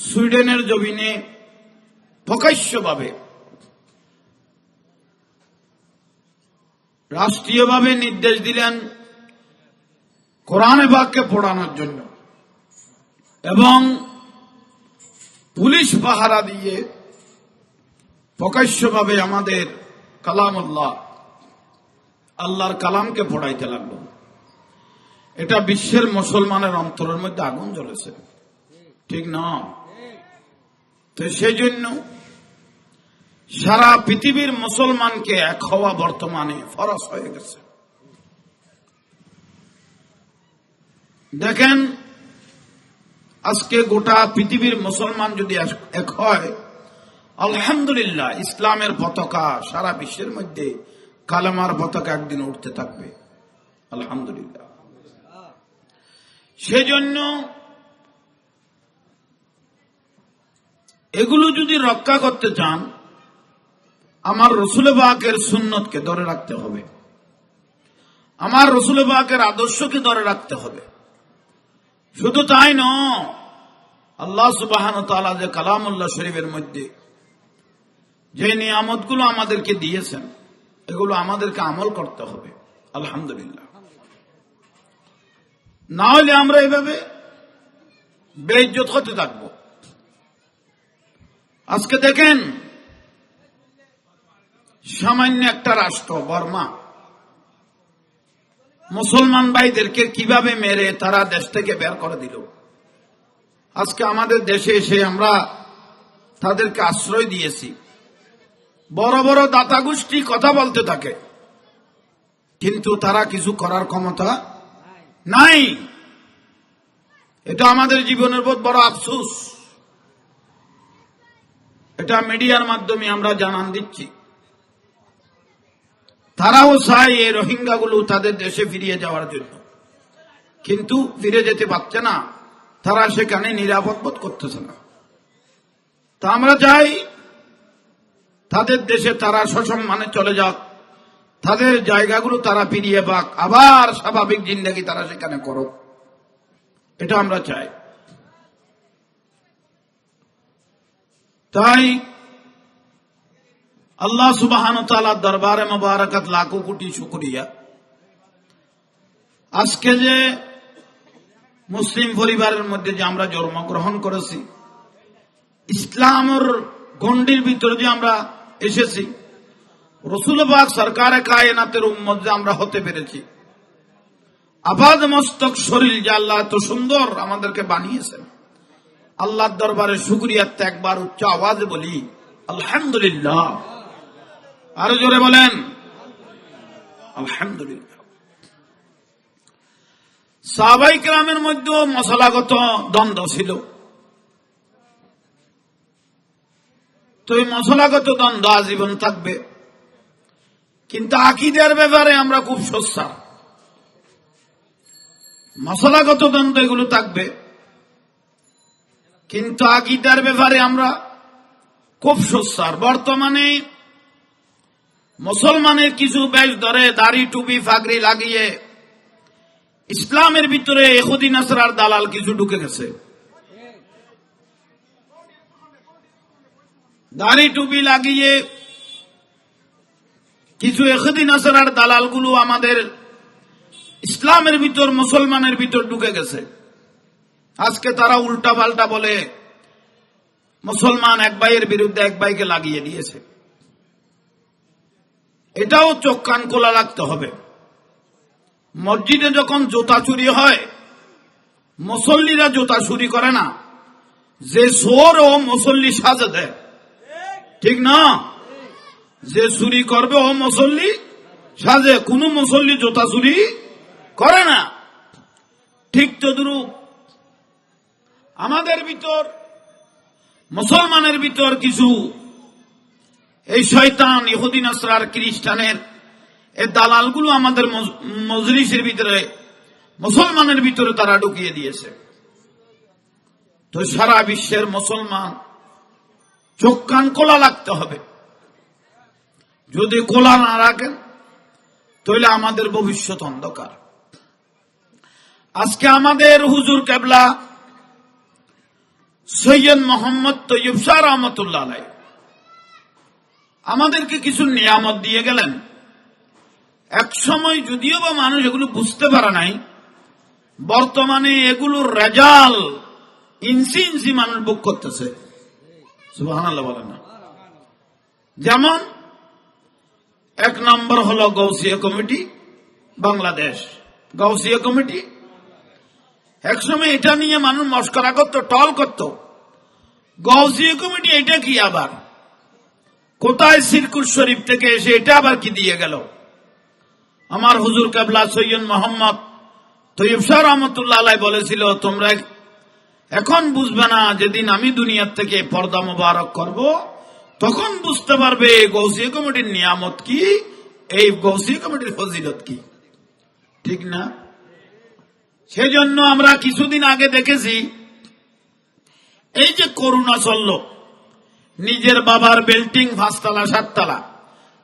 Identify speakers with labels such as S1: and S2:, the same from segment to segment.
S1: সুইডেনের জমিনে প্রকাশ্যভাবে, রাষ্ট্রীয়ভাবে নির্দেশ দিলেন কোরআনে বাক্যে পড়ানোর জন্য। এবং পুলিশ পাহারা দিয়ে প্রকাশ্যভাবে আমাদের কালামুল্লাহ, আল্লাহর কালামকে পড়াইতে লাগল। এটা বিশ্বের মুসলমানের অন্তরের মধ্যে আগুন জ্বলেছে। ঠিক না? তো সেই জন্য সারা পৃথিবীর মুসলমানকে এক হওয়া বর্তমানে ফরস হয়ে গেছে। দেখেন, আজকে গোটা পৃথিবীর মুসলমান যদি এক হয়, আলহামদুলিল্লাহ, ইসলামের পতাকা সারা বিশ্বের মধ্যে কালামার পতাকা একদিন উঠতে থাকবে। আলহামদুলিল্লাহ। সেজন্য এগুলো যদি রক্ষা করতে চান, আমার রসুল বাকের সুন্নতকে ধরে রাখতে হবে। আমার রসুল বাকের আদর্শকে ধরে রাখতে হবে। শুধু তাই ন আল্লাহ সুবাহান তালা যে কালামুল্লাহ শরীফের মধ্যে যে নিয়ামতগুলো আমাদেরকে দিয়েছেন, এগুলো আমাদেরকে আমল করতে হবে। আলহামদুলিল্লাহ। না হলে আমরা এভাবে বেইজ্জত হতে থাকব। আজকে দেখেন, সামান্য একটা রাষ্ট্র, বর্মা। মুসলমান ভাইদেরকে কীভাবে মেরে তারা দেশ থেকে বের করে দিল? আজকে আমাদের দেশে এসে আমরা তাদেরকে আশ্রয় দিয়েছি। বড় বড় দাতা গোষ্ঠী কথা বলতে থাকে। কিন্তু তারা কিছু করার ক্ষমতা নাই। এটা আমাদের জীবনের বহুত বড় আফসোস। এটা মিডিয়ার মাধ্যমে আমরা জানান দিচ্ছি। তারাও চায় এই রোহিঙ্গাগুলো তাদের দেশে ফিরিয়ে যাওয়ার জন্য। কিন্তু ফিরে যেতে পারছে না। তারা সেখানে নিরাপদ বোধ করতেছে না। তা আমরা চাই তাদের দেশে তারা সসম্মানে চলে যাক। তাদের জায়গাগুলো তারা ফিরিয়ে পাক। আবার স্বাভাবিক জিন্দগি তারা সেখানে করুক। এটা আমরা চাই। তাই আল্লাহ সুবাহান তালার দরবারে মোবারকাত, লাখো কোটি শুক্রিয়া। আজকে যে মুসলিম পরিবারের মধ্যে যে আমরা জন্মগ্রহণ করেছি, ইসলামের গণ্ডির ভিতরে যে আমরা এসেছি রসুলবাগ সরকার কায়নাতের উম্মত যে আমরা হতে পেরেছি। আবাদ মস্তক শরীর যে আল্লাহ এত সুন্দর আমাদেরকে বানিয়েছেন। আল্লাহর দরবারে শুক্রিয়াতে একবার উচ্চ আওয়াজে বলি, আলহামদুলিল্লাহ। আরও জোরে বলেন, আলহামদুলিল্লাহ। সাহাবাই মশলাগত দ্বন্দ্ব ছিল। তো এই মশলাগত দ্বন্দ্ব আজীবন থাকবে। কিন্তু আকিদের ব্যাপারে আমরা খুব সস্তা মশলাগত দ্বন্দ্ব এগুলো থাকবে। কিন্তু আকিদার ব্যাপারে আমরা খুব সস্তার বর্তমানে মুসলমানের কিছু বেশ ধরে, দাড়ি, টুপি ফাগরি লাগিয়ে ইসলামের ভিতরে এহুদিন আসরার দালাল কিছু ঢুকে গেছে। দাড়ি, টুপি লাগিয়ে কিছু এহুদিন আসরার দালালগুলো আমাদের ইসলামের ভিতর, মুসলমানের ভিতর ঢুকে গেছে। আজকে তারা উল্টা পাল্টা বলে মুসলমান এক ভাইয়ের বিরুদ্ধে এক ভাইকে লাগিয়ে দিয়েছে। এটাও চোখ কান খোলা রাখতে হবে। মসজিদে যখন জোতা চুরি হয়, মুসল্লিরা জোতা চুরি করে না, যে সোর ও মুসল্লি সাজে দেয়। ঠিক না? যে চুরি করবে ও মুসল্লি সাজে, কোন মুসল্লি জোতা চুরি করে না। ঠিক তদরূপ আমাদের ভিতর, মুসলমানের ভিতর কিছু এই শয়তান ইহুদিন আসরার খ্রিস্টানের এই দালালগুলো আমাদের মজলিসের ভিতরে, মুসলমানের ভিতরে তারা ঢুকিয়ে দিয়েছে। তো সারা বিশ্বের মুসলমান, চোখ কান কোলা লাগতে হবে। যদি কোলা না রাখেন, তাহলে আমাদের ভবিষ্যৎ অন্ধকার। আজকে আমাদের হুজুর কেবলা সৈয়দ মোহাম্মদ তৈয়ব শাহ রহমতুল্লাহ আমাদেরকে কিছু নিয়ামত দিয়ে গেলেন। এক সময় যদিও বা মানুষ এগুলো বুঝতে পারে নাই, বর্তমানে এগুলোর রেজাল, ইঞ্চি ইঞ্চি মানুষ বুক করতেছে। যেমন, এক নম্বর হলো গৌসিয়া কমিটি, বাংলাদেশ। গৌসিয়া কমিটি একসময় এটা নিয়ে মানুষ মস্করা করত, টল করত। গৌসিয়া কমিটি এটা কি আবার? কোথায় সিরকুর শরীফ থেকে এসে এটা আবার কি দিয়ে গেল? আমার হুজুর কাবলা সৈয়দ মোহাম্মদ তৈব শাহ রহমতুল্লাহ আলাই বলেছিল, তোমরা এখন বুঝবে না, যেদিন আমি দুনিয়ার থেকে পর্দা মোবারক করব, তখন বুঝতে পারবে গৌসিয়া কমিটির নিয়ামত কি, এই গৌসিয়া কমিটির ফজিলত কি। ঠিক না? সেজন্য আমরা কিছুদিন আগে দেখেছি, এই যে করুণা চলল, নিজের বাবার বিল্ডিং পাঁচতলা, সাততলা,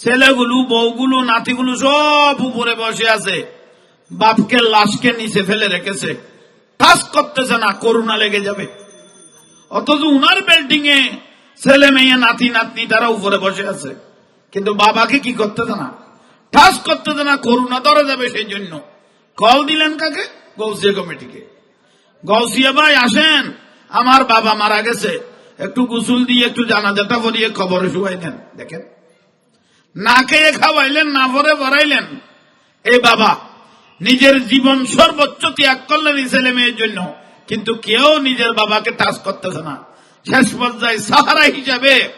S1: ছেলেগুলো, বউগুলো, নাতিগুলো সব উপরে বসে আছে, বাপকে লাশকে নিচে ফেলে রেখেছে। টাচ করতেছে না, করুণা লেগে যাবে। অথচ উনার বিল্ডিং এ ছেলে মেয়ে, নাতি, নাতনি, তারা উপরে বসে আছে। কিন্তু বাবাকে কি করতেছে না? টাচ করতেছে না, করুণা ধরে যাবে সেই জন্য। কল দিলেন কাকে? গৌসিয়া কমিটিকে। গৌসিয়া ভাই, আসেন। আমার বাবা মারা গেছে। একটু গুসুল দিয়ে, একটু জানাজাটা ভরিয়ে খবরে শুয়াই দেন দেখেন। না খেয়ে খাওয়াইলেন, না ভরে ভরাইলেন। এই বাবা, নিজের জীবন সর্বোচ্চ ত্যাগ করলেন ছেলে মেয়ের জন্য। কিন্তু কেউ নিজের বাবাকে টাচ করতেছে না। শেষ পর্যায়ে সাহারা হিসাবে,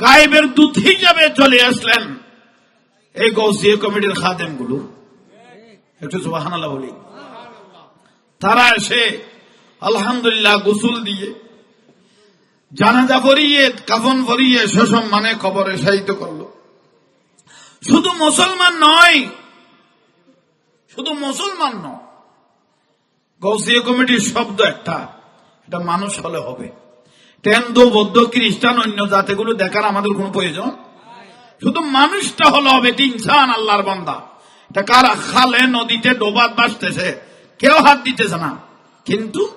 S1: গায়েবের দূত হিসাবে চলে আসলেন এই গৌসিয়া কমিটির খাদেম বলি। তারা এসে আলহামদুলিল্লাহ গোসল দিয়ে জানাজা ভরিয়ে কাফন ভরিয়ে সসম্মানে খবরে সাহিত্য করল। শুধু মুসলমান নয়, শুধু মুসলমান নয়, গৌসিয়া কমিটির শব্দ একটা, এটা মানুষ হলে হবে। হিন্দু বৌদ্ধ, খ্রিস্টান, অন্য জাতিগুলো দেখার আমাদের কোনো প্রয়োজন? শুধু মানুষটা হলো হবে ইনসান আল্লাহর বান্দা। এটা কার খালে নদীতে ডোবাত বাসতেছে কেউ হাত দিতেছে না। কিন্তু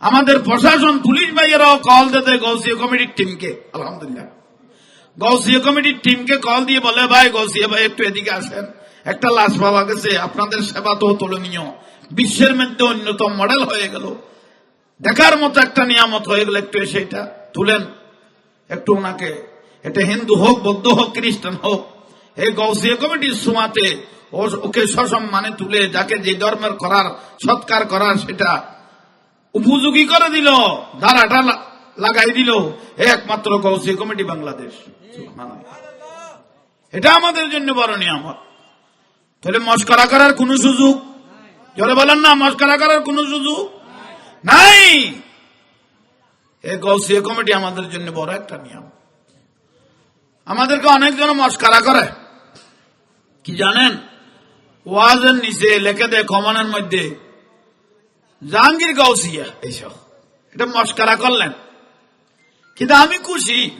S1: আমাদের প্রশাসন পুলিশ ভাইয়েরাও কল দিতে গৌসিয়া কমিটির টিমকে আলহামদুলিল্লাহ। গৌসিয়া কমিটির টিমকে কল দিয়ে বলে, ভাই, গৌসিয়া ভাই, একটু এদিকে আসেন। একটা লাশ পাওয়া গেছে। আপনাদের সেবা তো তুলনীয় বিশ্বের মধ্যে অন্যতম মডেল হয়ে গেল। দেখার মতো একটা নিয়ামত হয়ে গেল একটু এসে এটা তুলেন। একটু ওনাকে, এটা হিন্দু হোক, বৌদ্ধ হোক, খ্রিস্টান হোক এই গৌসিয়া কমিটির সুমাতে ওকে সসম্মানে তুলে যাকে যে ধর্মের করার, সৎকার করার সেটা উপযোগী করে দিল, ধারাটা লাগাই দিল। একমাত্র গৌসিয়া কমিটি বাংলাদেশ। এটা আমাদের জন্য বড় নিয়ামত। তাহলে মস্করা করার কোন সুযোগ? জলে বলেন না, মস্করা করার কোন সুযোগ? নাই! এই গৌসিয়া কমিটি আমাদের জন্য বড় একটা নিয়ম আমাদেরকে অনেকজন মস্করা করে। কি জানেন? ওয়াজের নিচে লেখে দেয় কমানের মধ্যে, জাহাঙ্গীর গাউসিয়া। এইসব। এটা মস্কারা করলেন। কিন্তু আমি খুশি।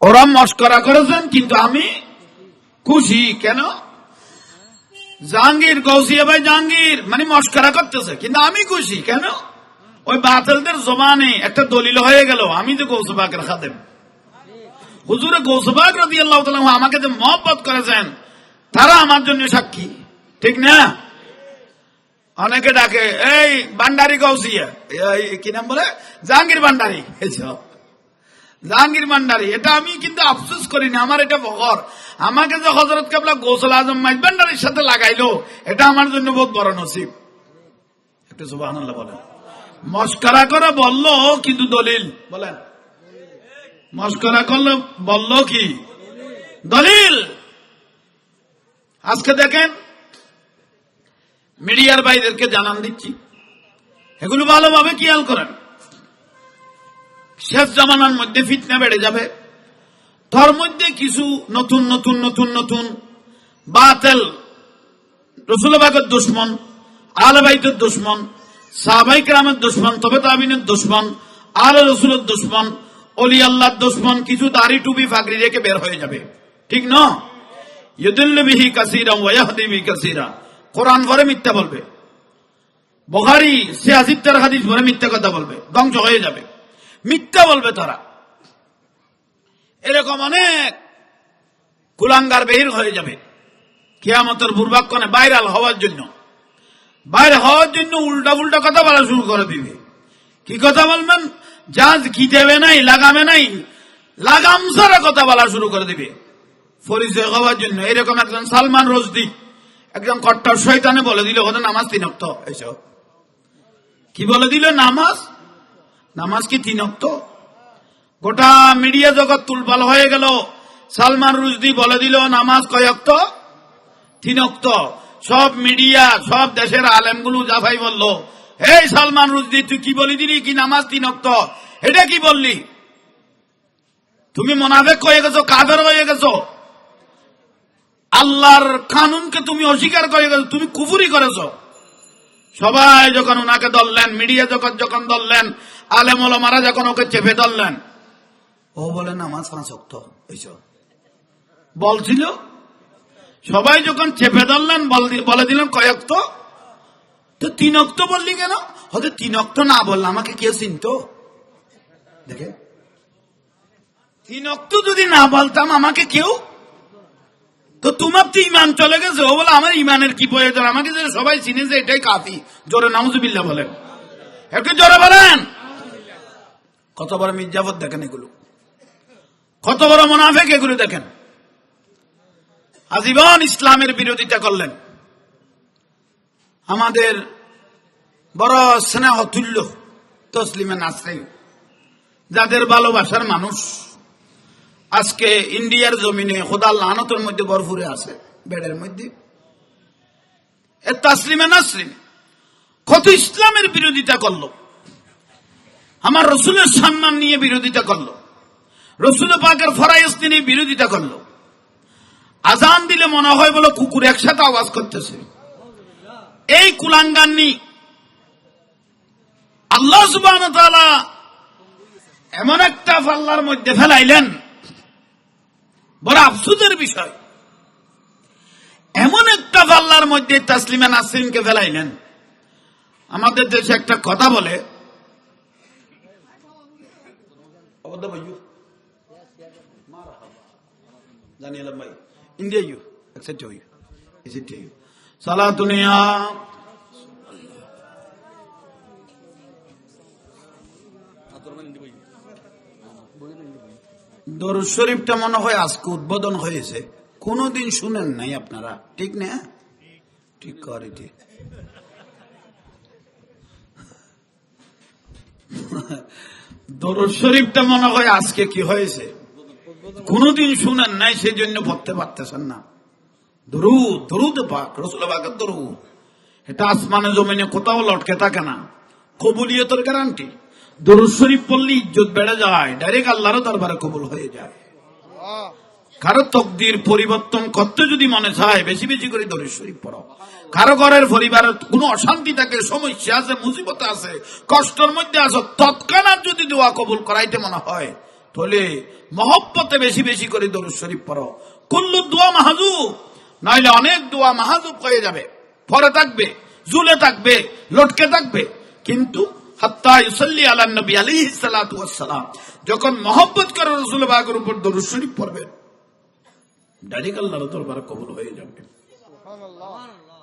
S1: ওরা মস্করা করেছেন, কিন্তু আমি খুশি। কেন? জাহাঙ্গীর গৌসিয়া ভাই জাহাঙ্গীর মানে মস্করা করতেছে, কিন্তু আমি খুশি। কেন? ওই বাতিলদের জমানে একটা দলিল হয়ে গেল। আমি যে গৌসবাকের খাদেম। হুজুরে গৌসবাক রাজি আল্লাহ আমাকে যে মহব্বত করেছেন, তারা আমার জন্য সাক্ষী। ঠিক না? অনেকে ডাকে, এই গৌসিয়া এই কি নাম বলে? জাহাঙ্গীর এসব জাহাঙ্গীর ভান্ডারি। এটা আমি কিন্তু আফসোস করি না আমার এটা বকর আমাকে যে হজরত কাবলা গৌসল আজম মাইজ ভান্ডারির সাথে লাগাইলো, এটা আমার জন্য বহুত বড় নসিব। একটু সুবাহ বলেন। মস্করা করে বলল, কিন্তু দলিল, বলেন। মস্করা করলে বলল কি? দলিল! আজকে দেখেন, মিডিয়ার ভাইদেরকে জানান দিচ্ছি। এগুলো ভালোভাবে খেয়াল করেন। শেষ জামানার মধ্যে ফিতনা বেড়ে যাবে। তার মধ্যে কিছু নতুন নতুন নতুন নতুন বাতেল রসুলবাগের দুশ্মন আলবাইতের দুশ্মন, সাহাবাই গ্রামের দুশ্মন, তবে তাবিনের দুশ্মন আল রসুলের দুশ্মন অলি আল্লাহর দুশ্মন কিছু দাড়ি টুপি ফাকরি রেখে বের হয়ে যাবে। ঠিক না? কাসিরা। কোরআন মিথ্যা বলবে। বহারি হাদিস মিথ্যা কথা বলবে। ধ্বংস হয়ে যাবে। মিথ্যা বলবে তারা। এরকম অনেক কুলাঙ্গার বেহির হয়ে যাবে। কেয়ামতের পূর্বাক্ষণে ভাইরাল হওয়ার জন্য। বাইরে হওয়ার জন্য উল্টা উল্টা কথা বলা শুরু করে দিবে। কি কথা বলবেন? জাজ দেবে নাই, লাগামে নাই, লাগাম সারা কথা বলা শুরু করে দিবে। পরিচয় হওয়ার জন্য এরকম একজন সালমান রশদি একজন কট্টর শৈতানে বলে দিল, ওদের নামাজ তিনক্ত এসব কি বলে দিল? নামাজ? নামাজ কি তিনক্ত? গোটা মিডিয়া জগৎ তুলপাল হয়ে গেল। সালমান রুজদি বলে দিল, নামাজ কয়ক্ত? তিনক্ত। সব মিডিয়া, সব দেশের আলেমগুলো জাফাই বলল এই সালমান রুজদি তুই কি বলি দিলি? কি নামাজ তিনক্ত এটা কি বললি? তুমি মোনাফেক হয়ে গেছো কাদের হয়ে গেছো। আল্লাহর কানুনকে তুমি অস্বীকার করে গেছো, তুমি কুফুরি করেছ। সবাই যখন ওনাকে ধরলেন, মিডিয়া যখন যখন ধরলেন, আলেম মারা যখন ওকে চেপে ধরলেন, ও বলে, নামাজ পাঁচ অক্ত বলছিল? সবাই যখন চেপে ধরলেন, বলে দিলেন কয়েক তো তো তিন অক্ত বললি কেন? হয়তো তিন অক্ত না বললে আমাকে কেউ চিনত? দেখে। তিন অক্ত যদি না বলতাম, আমাকে কেউ? তো তোমার তো ইমান চলে গেছে, ও বলে, আমার ইমানের কি প্রয়োজন? আমাকে যে সবাই চিনেছে এটাই কাফি, জোরে নামজুবিল্লা বলেন। একটু জোরে বলেন। কত বড় মির্জাফর দেখেন এগুলো? কত বড় মোনাফেক এগুলো দেখেন। আজীবন ইসলামের বিরোধিতা করলেন। আমাদের বড় স্নেহ তুল্য তসলিমে নাসরিন যাদের ভালোবাসার মানুষ, আজকে ইন্ডিয়ার জমিনে খোদার লানতের মধ্যে বরফুরে আছে, বেডের মধ্যে। এ তাসলিমে নাসরিন কত ইসলামের বিরোধিতা করল। আমার রসুলের সম্মান নিয়ে বিরোধিতা করল। রসুল পাকের ফরাইস তিনি বিরোধিতা করল। আজান দিলে মনে হয় বলো কুকুর একসাথে আওয়াজ করতেছে। এই কুলাঙ্গান্নি আল্লাহ সুবাহ এমন একটা পাল্লার মধ্যে ফেলাইলেন। বড় আফসোসের বিষয়। এমন একটা পাল্লার মধ্যে তাসলিমা নাসরিনকে ফেলাইলেন। আমাদের দেশে একটা কথা বলে জানিয়ে ভাই ইন্ডিয়া, ইউ। accept you সালাতুনিয়া দরুদ শরীফটা মনে হয় আজকে উদ্বোধন হয়েছে। কোনদিন শুনেন নাই আপনারা। ঠিক না? ঠিক করে, ঠিক। দরুদ শরীফটা মনে হয় আজকে কি হয়েছে? কোনদিন শুনেন নাই সেই জন্য পড়তে পারতেছেন না। দরুদ দরুদ পাক রসুল পাকের দরুদ। এটা আসমানে জমিনে কোথাও লটকে থাকে না। কবুলিয়তের গ্যারান্টি দরুদ শরীফ পড়লে ইজ্জত বেড়ে যায়। ডাইরেক্ট আল্লাহরও দরবারে কবুল হয়ে যায়। কারও তকদির পরিবর্তন করতে যদি মনে চায়, বেশি বেশি করে দরুদ শরীফ পড়ো। কারও ঘরের পরিবারের কোনো অশান্তি থাকে, সমস্যা আছে, মুসিবত আছে, কষ্টের মধ্যে আছে, তৎক্ষণাৎ যদি দোয়া কবুল করাইতে মনে হয়, তাহলে মহব্বতে বেশি বেশি করে দরুদ শরীফ পড়ো। কুল্লু দোয়া মাহাজুব নাইলে অনেক দোয়া মাহাজুব হয়ে যাবে। পরে থাকবে, জুলে থাকবে, লটকে থাকবে। কিন্তু যখন মহব্বত করে রসুল বাগের উপর দরুদ শরীফ পড়বেন, ডাইরেক্ট আল্লাহর দরবারে কবুল হয়ে যাবে।